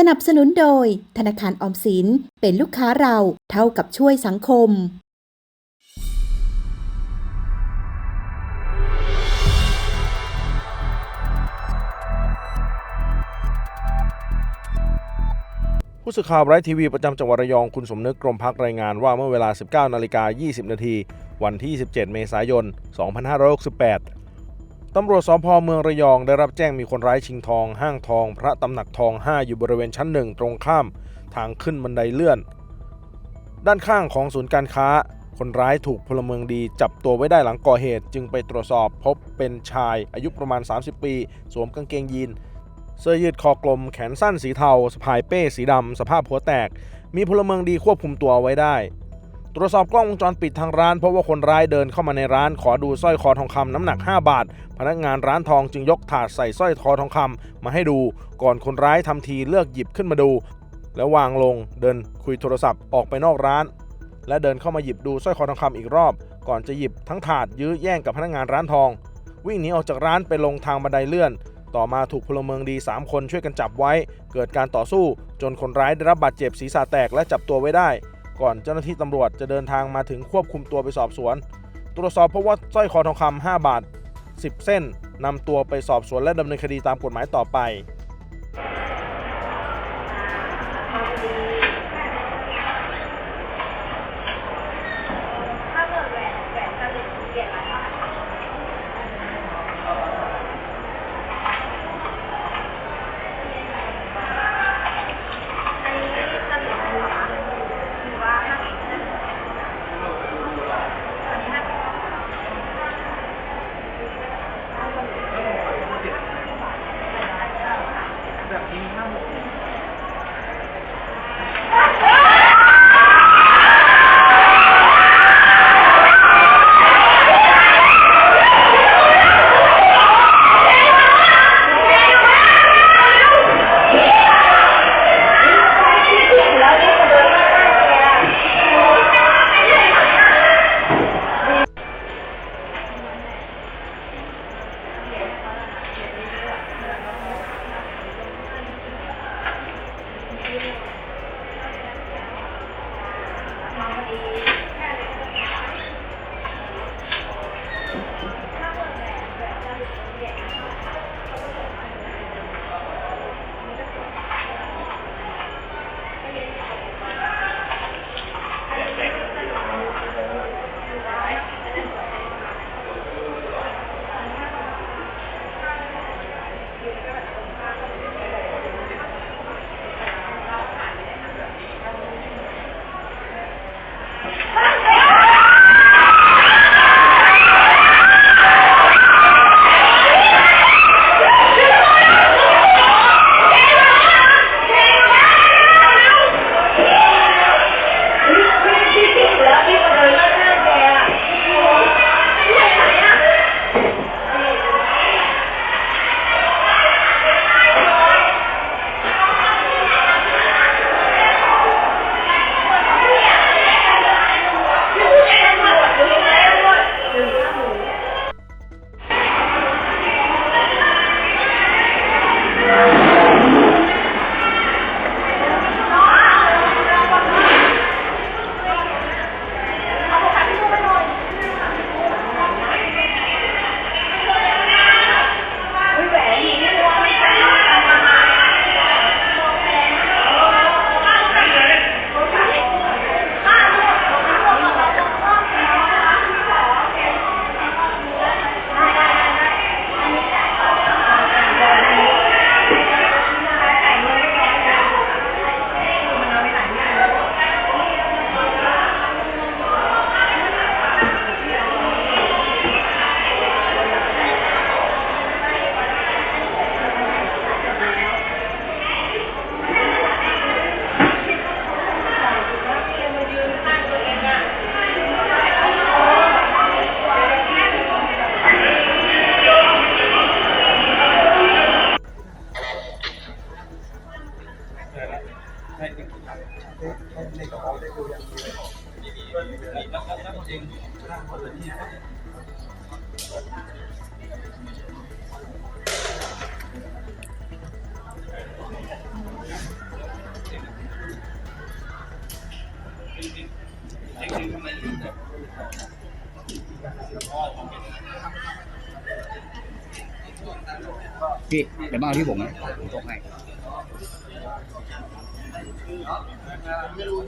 สนับสนุนโดย ธนาคารออมสินเป็นลูกค้าเราเท่ากับช่วยสังคม ผู้สื่อข่าวไรท์ทีวีประจำจังหวัดระยองคุณสมนึกกรมพักรายงานว่าเมื่อเวลา 19นาฬิกา20 นาที วันที่27เมษายน 2568 ตำรวจสพเมืองระยองได้รับแจ้งมีคนร้ายชิงทอง ห้างทอง พระตำหนักทอง 5 อยู่บริเวณชั้นหนึ่งตรงข้าม ทางขึ้นบันไดเลื่อน ด้านข้างของศูนย์การค้า คนร้ายถูกพลเมืองดีจับตัวไว้ได้หลังก่อเหตุ จึงไปตรวจสอบพบเป็นชายอายุประมาณ 30 ปี สวมกางเกงยีนเสื้อยืดคอกลมแขนสั้นสีเทาสะพายเป้สีดำสภาพหัวแตก มีพลเมืองดีควบคุมตัวไว้ได้ ตรวจสอบกล้องวงจรปิดทางร้านเพราะว่าคนร้ายเดินเข้ามาในร้านขอดูสร้อยคอทองคำน้ำหนัก 5 บาท พนักงานร้านทองจึงยกถาดใส่สร้อยคอทองคำมาให้ดู ก่อนคนร้ายทำทีเลือกหยิบขึ้นมาดู แล้ววางลงเดินคุยโทรศัพท์ออกไปนอกร้าน และเดินเข้ามาหยิบดูสร้อยคอทองคำอีกรอบ ก่อนจะหยิบทั้งถาดยื้อแย่งกับพนักงานร้านทอง วิ่งหนีออกจากร้านไปลงทางบันไดเลื่อน ต่อมาถูกพลเมืองดี 3 คนช่วยกันจับไว้ เกิดการต่อสู้ จนคนร้ายได้รับบาดเจ็บศีรษะแตกและจับตัวไว้ได้ ก่อนเจ้าหน้าที่ตำรวจจะเดินทางมาถึงควบคุมตัวไปสอบสวน ตรวจสอบพบว่าสร้อยคอทองคำ5บาท 10 เส้นนำตัวไปสอบสวนและดำเนินคดีตามกฎหมายต่อไป พี่เดี๋ยวมาเอาที่ผมนะผมส่งให้ ไม่รู้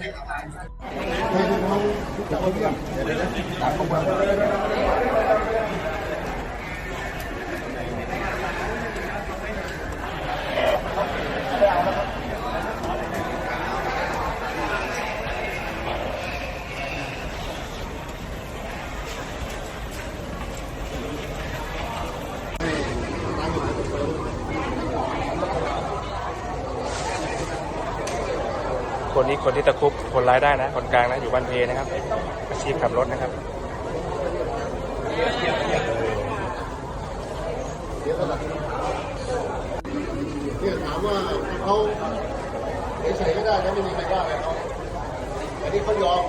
คนนี้คนที่ตะคุบคนร้ายได้นะคนกลางนะอยู่บ้านเพนะครับ อาชีพขับรถนะครับเนี่ยถามว่าเขาเฉยๆก็ได้แล้วไม่มีใครว่าอะไรเขาแต่นี่เขายอม